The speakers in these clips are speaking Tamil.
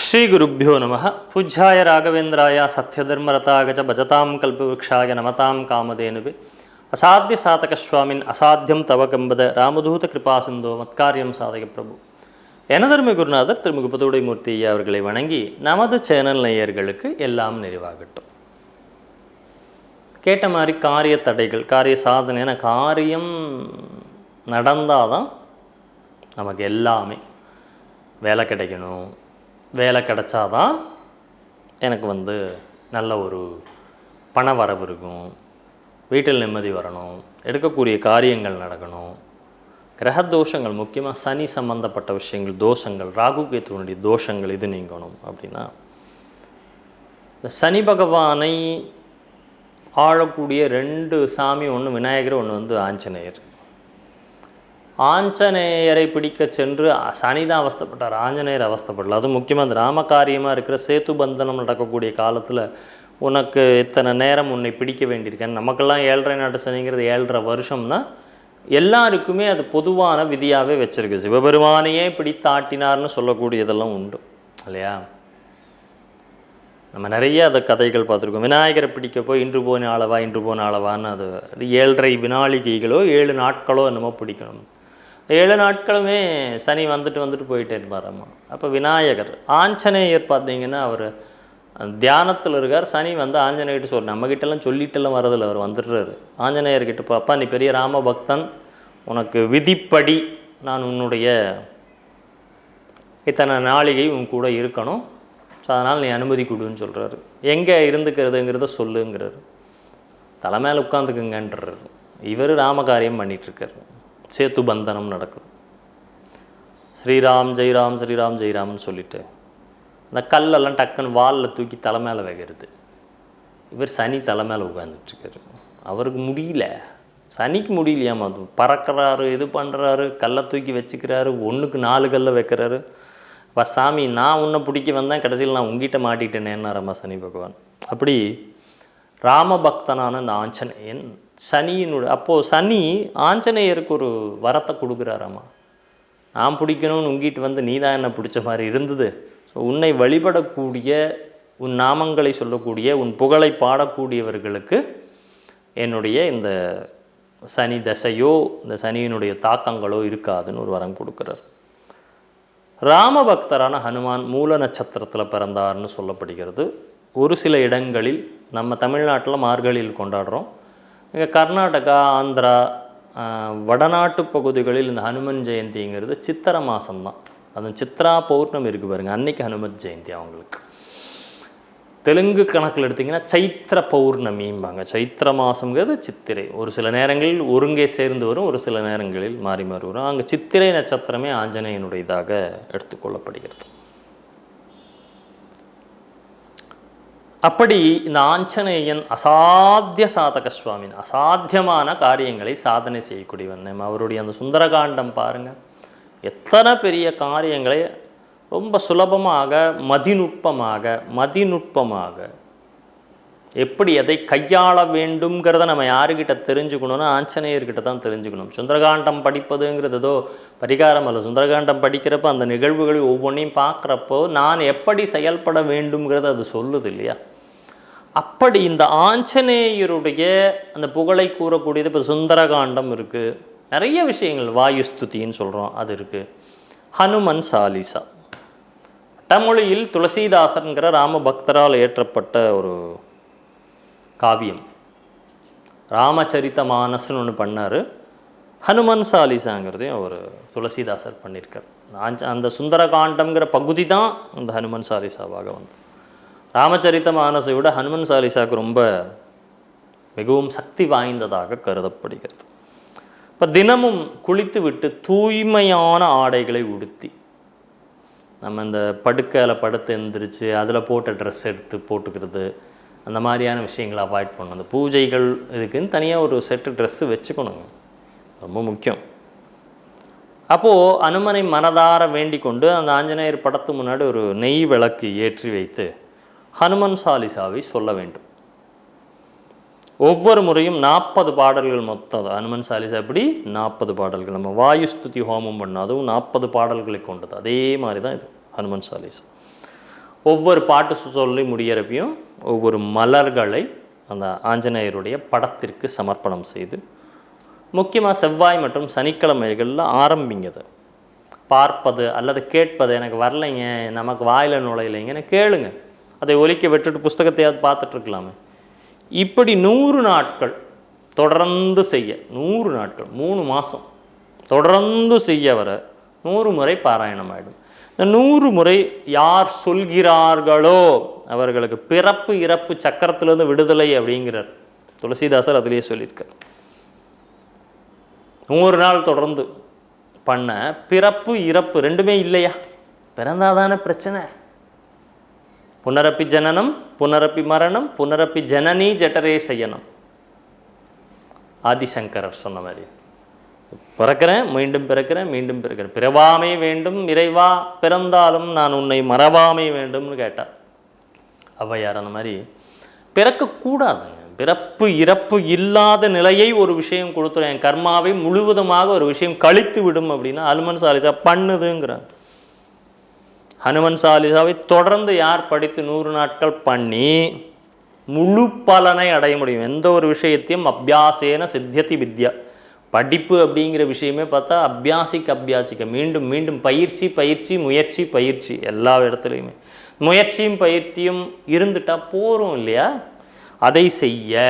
ஸ்ரீகுருப்போ நம பூஜ்யாய ராகவேந்திராய சத்யதர்மரதாகஜ பஜதாம் கல்பவృక్షாய நமதாம் காமதேனுவே. அசாத்திய சாதகஸ்வாமின் அசாத்தியம் தவகம்பத ராமதூத கிருபாசிந்தோ மத்காரியம் சாதக பிரபு. எனதர்மி குருநாதர் திரு முகப்பதோடை மூர்த்தி அவர்களை வணங்கி நமது சேனல் நேயர்களுக்கு எல்லாம் நிறைவாகட்டும். கேட்ட மாதிரி காரிய தடைகள் காரிய சாதனை என காரியம் நடந்தால் தான் நமக்கு எல்லாமே வேலை கிடைக்கணும். வேலை கிடச்சாதான் எனக்கு வந்து நல்ல ஒரு பண வரவு இருக்கும். வீட்டில் நிம்மதி வரணும். எடுக்கக்கூடிய காரியங்கள் நடக்கணும். கிரக தோஷங்கள் முக்கியமாக சனி சம்பந்தப்பட்ட விஷயங்கள் தோஷங்கள் ராகு கேத்துவனுடைய தோஷங்கள் இது நீங்கணும் அப்படின்னா இந்த சனி பகவானை ஆளக்கூடிய ரெண்டு சாமி ஒன்று விநாயகர் ஒன்று வந்து ஆஞ்சநேயர். ஆஞ்சநேயரை பிடிக்க சென்று சனி தான் ஆஞ்சநேயர் அவஸ்தப்படல. அதுவும் முக்கியமாக அந்த ராமகாரியமாக இருக்கிற சேத்து பந்தனம் நடக்கக்கூடிய காலத்தில் உனக்கு இத்தனை நேரம் உன்னை பிடிக்க வேண்டியிருக்கேன் நமக்கெல்லாம் ஏழரை நாட்டு சனிங்கிறது ஏழரை வருஷம்னா எல்லாருக்குமே அது பொதுவான விதியாகவே வச்சிருக்கு. சிவபெருமானையே பிடித்தாட்டினார்னு சொல்லக்கூடியதெல்லாம் உண்டு இல்லையா? நம்ம நிறைய அதை கதைகள் பார்த்துருக்கோம். விநாயகரை பிடிக்க போய் இன்று போன அளவா இன்று போன அளவான்னு அது அது ஏழரை வினாளிகைகளோ ஏழு நாட்களோ என்னமோ பிடிக்கணும். ஏழு நாட்களுமே சனி வந்துட்டு வந்துட்டு போயிட்டே இருப்பாராம்மா அப்போ விநாயகர் ஆஞ்சநேயர் பார்த்தீங்கன்னா அவர் தியானத்தில் இருக்கார். சனி வந்து ஆஞ்சநேயர்கிட்ட சொல் நம்மக்கிட்டலாம் சொல்லிட்டெல்லாம் வரதில்லை அவர் வந்துடுறாரு. ஆஞ்சநேயர்கிட்ட இப்போ அப்பா நீ பெரிய ராம பக்தன் உனக்கு விதிப்படி நான் உன்னுடைய இத்தனை நாளிகை உன் கூட இருக்கணும். ஸோ அதனால் நீ அனுமதி கொடுன்னு சொல்கிறாரு எங்கே இருந்துக்கிறதுங்கிறத சொல்லுங்கிறாரு. தலை மேலே உட்காந்துக்குங்கன்றாரு. இவர் ராமகாரியம் பண்ணிகிட்ருக்காரு சேத்து பந்தனம் நடக்குது ஸ்ரீராம் ஜெய்ராம் ஸ்ரீராம் ஜெய்ராம்னு சொல்லிட்டு அந்த கல்லெல்லாம் டக்குன்னு வாலில் தூக்கி தலை மேலே வைக்கிறது. இவர் சனி தலை மேலே உட்காந்துட்டுருக்காரு அவருக்கு முடியல. சனிக்கு முடியலையாமா அது பறக்கிறாரு இது பண்ணுறாரு கல்லை தூக்கி வச்சுக்கிறாரு ஒன்றுக்கு நாலு கல்லை வைக்கிறாரு. இப்போ சாமி நான் உன்னை பிடிக்க வந்தேன் கடைசியில் நான் உங்ககிட்ட மாட்டிட்டேனேன்னாரம்மா சனி பகவான். அப்படி ராமபக்தனான இந்த ஆஞ்சநேயன் சனியினுடைய அப்போது சனி ஆஞ்சநேயருக்கு ஒரு வரத்தை கொடுக்குறாராம்மா நான் பிடிக்கணும்னு உங்கிட்டு வந்து நீ தான் என்ன பிடிச்ச மாதிரி இருந்தது. ஸோ உன்னை வழிபடக்கூடிய உன் நாமங்களை சொல்லக்கூடிய உன் புகழை பாடக்கூடியவர்களுக்கு என்னுடைய இந்த சனி தசையோ இந்த சனியினுடைய தாக்கங்களோ இருக்காதுன்னு ஒரு வரம் கொடுக்குறார். ராமபக்தரான ஹனுமான் மூல நட்சத்திரத்தில் பிறந்தார்னு சொல்லப்படுகிறது. ஒரு சில இடங்களில் நம்ம தமிழ்நாட்டில் மார்கழியில் கொண்டாடுறோம். இங்கே கர்நாடகா ஆந்திரா வடநாட்டு பகுதிகளில் இந்த ஹனுமன் ஜெயந்திங்கிறது சித்திரை மாதம்தான் அது சித்ரா பௌர்ணமி இருக்கு பாருங்கள் அன்னைக்கு ஹனுமத் ஜெயந்தி அவங்களுக்கு. தெலுங்கு கணக்கில் எடுத்திங்கன்னா சைத்திர பௌர்ணமிம்பாங்க. சைத்திர மாதங்கிறது சித்திரை. ஒரு சில நேரங்களில் ஒருங்கே சேர்ந்து வரும் ஒரு சில நேரங்களில் மாறி மாறி வரும். அங்கே சித்திரை நட்சத்திரமே ஆஞ்சநேயனுடையதாக எடுத்துக்கொள்ளப்படுகிறது அப்படி இந்த ஆஞ்சநேயன் அசாத்திய சாதக சுவாமின் அசாத்தியமான காரியங்களை சாதனை செய்யக்கூடியவன் அவருடைய அந்த சுந்தரகாண்டம் பாருங்கள் எத்தனை பெரிய காரியங்களை ரொம்ப சுலபமாக மதிநுட்பமாக மதிநுட்பமாக எப்படி எதை கையாள வேண்டும்ங்கிறத நம்ம யாருக்கிட்ட தெரிஞ்சுக்கணும்னா ஆஞ்சநேயர்கிட்ட தான் தெரிஞ்சுக்கணும். சுந்தரகாண்டம் படிப்பதுங்கிறது ஏதோ பரிகாரம் அல்ல. சுந்தரகாண்டம் படிக்கிறப்ப அந்த நிகழ்வுகளை ஒவ்வொன்றையும் பார்க்குறப்போ நான் எப்படி செயல்பட வேண்டும்ங்கிறத அது சொல்லுது இல்லையா? அப்படி இந்த ஆஞ்சநேயருடைய அந்த புகழை கூறக்கூடியது இப்போ சுந்தரகாண்டம் இருக்குது நிறைய விஷயங்கள் வாயுஸ்துதின்னு சொல்கிறோம் அது இருக்குது ஹனுமன் சாலிசா. தமிழில் துளசிதாசன்கிற ராம பக்தரால் ஏற்றப்பட்ட ஒரு காவியம். ராமச்சரித்த மானஸ்னு ஒன்று பண்ணார். ஹனுமன் சாலிசாங்கிறதையும் அவர் துளசிதாசர் பண்ணியிருக்கார். ஆஞ்ச- அந்த சுந்தரகாண்டம்ங்கிற பகுதி தான் அந்த ஹனுமன் சாலிசாவாக வந்து ராமச்சரித்த மானசை விட ஹனுமன் சாலிசாவுக்கு ரொம்ப மிகவும் சக்தி வாய்ந்ததாக கருதப்படுகிறது. இப்போ தினமும் குளித்து விட்டு தூய்மையான ஆடைகளை உடுத்தி நம்ம இந்த படுக்கையில் படுத்து எந்திரிச்சு அதில் போட்ட ட்ரெஸ் எடுத்து போட்டுக்கிறது அந்த மாதிரியான விஷயங்களை அவாய்ட் பண்ணணும். அந்த பூஜைகள் இதுக்குன்னு தனியாக ஒரு செட்டு ட்ரெஸ்ஸு வச்சுக்கணுங்க. ரொம்ப முக்கியம். அப்போது அனுமனை மனதார வேண்டிக் கொண்டு அந்த ஆஞ்சநேயர் படத்து முன்னாடி ஒரு நெய் விளக்கு ஏற்றி வைத்து ஹனுமன் சாலிசாவை சொல்ல வேண்டும். ஒவ்வொரு முறையும் நாற்பது பாடல்கள் மொத்தம். ஹனுமன் சாலிசா எப்படி? நாற்பது பாடல்கள். நம்ம வாயு ஸ்துதி ஹோமம் பண்ணோம் அதுவும் நாற்பது பாடல்களை கொண்டது. அதே மாதிரி தான் இது ஹனுமன் சாலிசா. ஒவ்வொரு பாட்டு சொல்லி முடியறப்பையும் ஒவ்வொரு மலர்களை அந்த ஆஞ்சநேயருடைய படத்திற்கு சமர்ப்பணம் செய்து முக்கியமாக செவ்வாய் மற்றும் சனிக்கிழமைகளில் ஆரம்பிங்கது. பார்ப்பது அல்லது கேட்பது எனக்கு வரலைங்க நமக்கு வாயில் நுழையலைங்கன்னு கேளுங்க. அதை ஒலிக்க விட்டுட்டு புஸ்தகத்தையாவது பார்த்துட்ருக்கலாமே இப்படி நூறு நாட்கள் தொடர்ந்து செய்ய நூறு நாட்கள் மூணு மாதம் தொடர்ந்து செய்ய வர நூறு முறை பாராயணம் ஆயிடும். இந்த நூறு முறை யார் சொல்கிறார்களோ அவர்களுக்கு பிறப்பு இறப்பு சக்கரத்திலேருந்து விடுதலை அப்படிங்கிறார். துளசிதாசர் அதிலேயே சொல்லியிருக்கார். நூறு நாள் தொடர்ந்து பண்ண பிறப்பு இறப்பு ரெண்டுமே இல்லையா? பிறந்தாதானே பிரச்சனை. புனரப்பி ஜனனம் புனரப்பி மரணம் புனரப்பி ஜனனி ஜட்டரே செய்யணும் ஆதிசங்கரர் சொன்ன மாதிரி. பிறக்கிறேன் மீண்டும் பிறக்கிறேன் மீண்டும் பிறக்கிறேன். பிறவாமை வேண்டும் இறைவா பிறந்தாலும் நான் உன்னை மறவாமை வேண்டும்னு கேட்டார். ஔவையார் அந்த மாதிரி பிறக்கக்கூடாதுங்க பிறப்பு இறப்பு இல்லாத நிலையை ஒரு விஷயம் கொடுத்துரும். என் கர்மாவை முழுவதுமாக ஒரு விஷயம் கழித்து விடும் அப்படின்னா அலுமன் சாலிசா பண்ணுதுங்கிறேன் ஹனுமன் சாலிசாவை தொடர்ந்து யார் படித்து நூறு நாட்கள் பண்ணி முழு பலனை அடைய முடியும். எந்த ஒரு விஷயத்தையும் அபியாசேன சித்தியதி வித்யா. படிப்பு அப்படிங்கிற விஷயமே பார்த்தா அபியாசிக்க அபியாசிக்க. மீண்டும் மீண்டும் பயிற்சி பயிற்சி முயற்சி பயிற்சி. எல்லா இடத்துலையுமே. முயற்சியும் பயிற்சியும் இருந்துட்டால் போகிறோம் இல்லையா? அதை செய்ய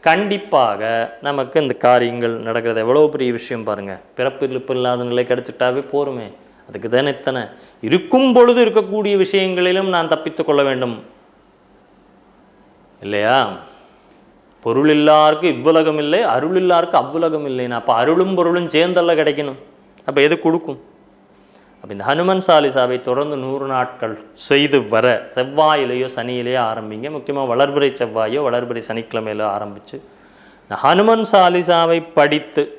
கண்டிப்பாக நமக்கு இந்த காரியங்கள் நடக்கிறது. எவ்வளோ பெரிய விஷயம் பாருங்கள் பிறப்பு இழுப்பு இல்லாத நிலை கிடச்சிட்டாவே போருமே அதுக்கு தானே இத்தனை? இருக்கும் பொழுது இருக்கக்கூடிய விஷயங்களிலும் நான் தப்பித்து கொள்ள வேண்டும். இல்லையா? பொருள் இல்லாருக்கு இவ்வுலகம் இல்லை அருள் இல்லாருக்கு அவ்வுலகம் இல்லைன்னா அப்போ அருளும் பொருளும் சேர்ந்தல்ல கிடைக்கணும். அப்போ எது கொடுக்கும்? அப்போ இந்த ஹனுமன் சாலிசாவை தொடர்ந்து நூறு நாட்கள் செய்து வர செவ்வாயிலேயோ சனியிலேயோ ஆரம்பிங்க. முக்கியமாக வளர்பிறை செவ்வாயோ வளர்பிறை சனிக்கிழமையிலோ ஆரம்பித்து இந்த ஹனுமன் சாலிசாவை படித்து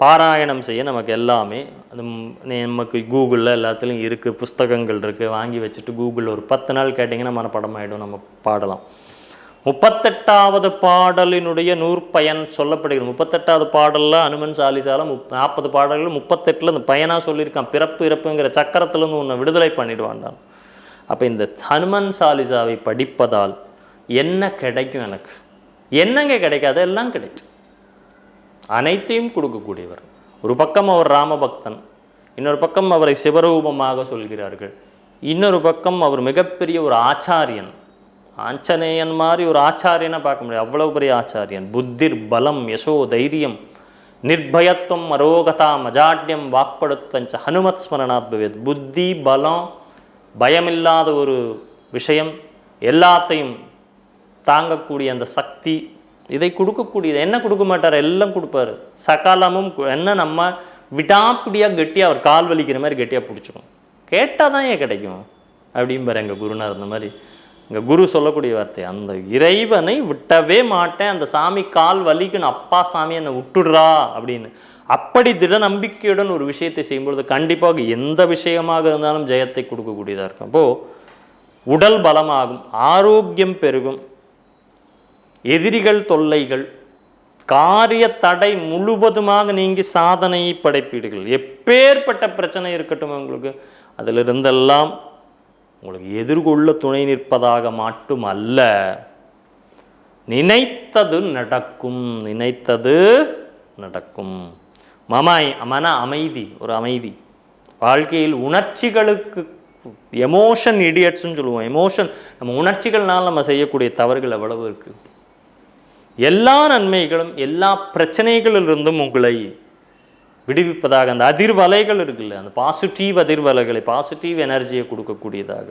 பாராயணம் செய்ய நமக்கு எல்லாமே அது நமக்கு கூகுளில் எல்லாத்துலேயும் இருக்குது புஸ்தகங்கள் இருக்குது வாங்கி வச்சுட்டு கூகுளில் ஒரு பத்து நாள் கேட்டிங்கன்னா மனப்படம் ஆகிடும் நம்ம பாடலாம். முப்பத்தெட்டாவது பாடலினுடைய நூற்பயன் சொல்லப்படுகிறது. முப்பத்தெட்டாவது பாடலில் அனுமன் சாலிசால முப் நாற்பது பாடல்கள் முப்பத்தெட்டில் இந்த பயனாக சொல்லியிருக்கான். பிறப்பு இறப்புங்கிற சக்கரத்திலேருந்து உன்னை விடுதலை பண்ணிடுவான்டான் அப்போ இந்த ஹனுமன் சாலிசாவை படிப்பதால் என்ன கிடைக்கும் எனக்கு? என்னங்க கிடைக்காது எல்லாம் கிடைக்கும். அனைத்தையும் கொடுக்கக்கூடியவர். ஒரு பக்கம் அவர் ராமபக்தன் இன்னொரு பக்கம் அவரை சிவரூபமாக சொல்கிறார்கள். இன்னொரு பக்கம் அவர் மிகப்பெரிய ஒரு ஆச்சாரியன். ஆஞ்சநேயன் மாதிரி ஒரு ஆச்சாரியனை பார்க்க முடியாது. அவ்வளவு பெரிய ஆச்சாரியன். புத்திர் பலம் யசோ தைரியம் நிர்பயத்துவம் அரோகதா மஜாட்யம் வாக்படுத்தஞ்ச ஹனுமத் ஸ்மரணாத் பவேத். புத்தி பலம் பயமில்லாத ஒரு விஷயம் எல்லாத்தையும் தாங்கக்கூடிய அந்த சக்தி இதை கொடுக்கக்கூடியது. என்ன கொடுக்க மாட்டார்? எல்லாம் கொடுப்பாரு. சகாலமும் என்ன நம்ம விடாப்பிடியாக கெட்டியாக அவர் கால் வலிக்கிற மாதிரி கெட்டியாக பிடிச்சிக்கும் கேட்டால் தான் ஏன் கிடைக்கும்? அப்படிம்பார் எங்கள் குருனார் அந்த மாதிரி. எங்கள் குரு சொல்லக்கூடிய வார்த்தை அந்த இறைவனை விட்டவே மாட்டேன். அந்த சாமி கால் வலிக்கணும் அப்பா சாமி என்னை விட்டுடுறா அப்படின்னு. அப்படி திட நம்பிக்கையுடன் ஒரு விஷயத்தை செய்யும்பொழுது கண்டிப்பாக எந்த விஷயமாக இருந்தாலும் ஜெயத்தை கொடுக்கக்கூடியதாக இருக்கும். அப்போது உடல் பலமாகும் ஆரோக்கியம் பெருகும். எதிரிகள் தொல்லைகள் காரிய தடை முழுவதுமாக நீங்கி சாதனையை படைப்பீடுகள். எப்பேற்பட்ட பிரச்சனை இருக்கட்டும் உங்களுக்கு அதிலிருந்தெல்லாம் உங்களுக்கு எதிர்கொள்ள துணை நிற்பதாக மட்டும் அல்ல நினைத்தது நடக்கும் நினைத்தது நடக்கும். மமாய் மன அமைதி ஒரு அமைதி. வாழ்க்கையில் உணர்ச்சிகளுக்கு எமோஷன் இடியட்ஸ்ன்னு சொல்லுவோம். எமோஷன் நம்ம உணர்ச்சிகள்னால் நம்ம செய்யக்கூடிய தவறுகள் எவ்வளவு இருக்குது எல்லா நன்மைகளும் எல்லா பிரச்சனைகளிலிருந்தும் உங்களை விடுவிப்பதாக அந்த அதிர்வலைகள் இருக்குல்ல அந்த பாசிட்டிவ் அதிர்வலைகளை பாசிட்டிவ் எனர்ஜியை கொடுக்கக்கூடியதாக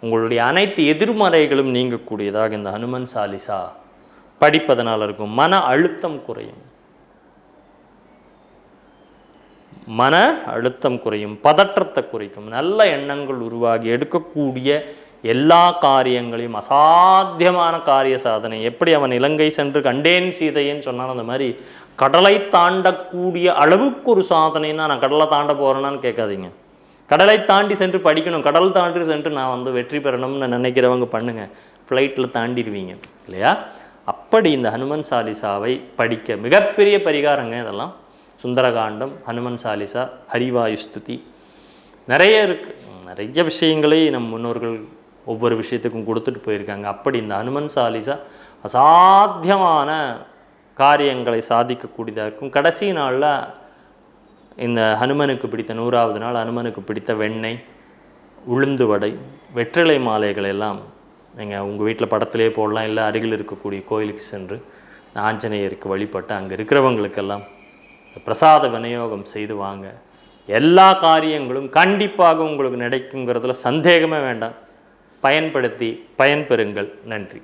உங்களுடைய அனைத்து எதிர்மறைகளும் நீங்கக்கூடியதாக இந்த ஹனுமன் சாலிசா படிப்பதனால் இருக்கும். மன அழுத்தம் குறையும். மன அழுத்தம் குறையும். பதற்றத்தை குறைக்கும். நல்ல எண்ணங்கள் உருவாகி எடுக்கக்கூடிய எல்லா காரியங்களையும் அசாத்தியமான காரிய சாதனை. எப்படி அவன் இலங்கை சென்று கண்டேன் சீதையேன்னு சொன்னான் அந்த மாதிரி கடலை தாண்டக்கூடிய அளவுக்கு ஒரு சாதனைன்னா நான் கடலை தாண்ட போகிறேன்னான்னு கேட்காதீங்க. கடலை தாண்டி சென்று படிக்கணும். கடல் தாண்டி சென்று நான் வந்து வெற்றி பெறணும்னு நினைக்கிறவங்க பண்ணுங்க. ஃப்ளைட்டில் தாண்டிடுவீங்க. இல்லையா? அப்படி இந்த ஹனுமன் சாலிசாவை படிக்க மிகப்பெரிய பரிகாரங்க இதெல்லாம். சுந்தரகாண்டம் ஹனுமன் சாலிசா ஹரிவாயுஸ்துதி நிறைய இருக்குது நிறைய விஷயங்களை நம் முன்னோர்கள் ஒவ்வொரு விஷயத்துக்கும் கொடுத்துட்டு போயிருக்காங்க. அப்படி இந்த ஹனுமன் சாலிசா அசாத்தியமான காரியங்களை சாதிக்கக்கூடியதாக இருக்கும். கடைசி நாளில் இந்த ஹனுமனுக்கு பிடித்த நூறாவது நாள் ஹனுமனுக்கு பிடித்த வெண்ணெய் உளுந்து வடை வெற்றிலை மாலைகள் எல்லாம் நீங்கள் உங்கள் வீட்டில் படத்திலே போடலாம். இல்லை அருகில் இருக்கக்கூடிய கோயிலுக்கு சென்று ஆஞ்சநேயருக்கு வழிபட்டு அங்கே இருக்கிறவங்களுக்கெல்லாம் பிரசாத விநியோகம் செய்து வாங்க. எல்லா காரியங்களும் கண்டிப்பாக உங்களுக்கு கிடைக்குங்கிறதுல சந்தேகமே வேண்டாம். பயன்படுத்தி பயன்பெறுங்கள். நன்றி.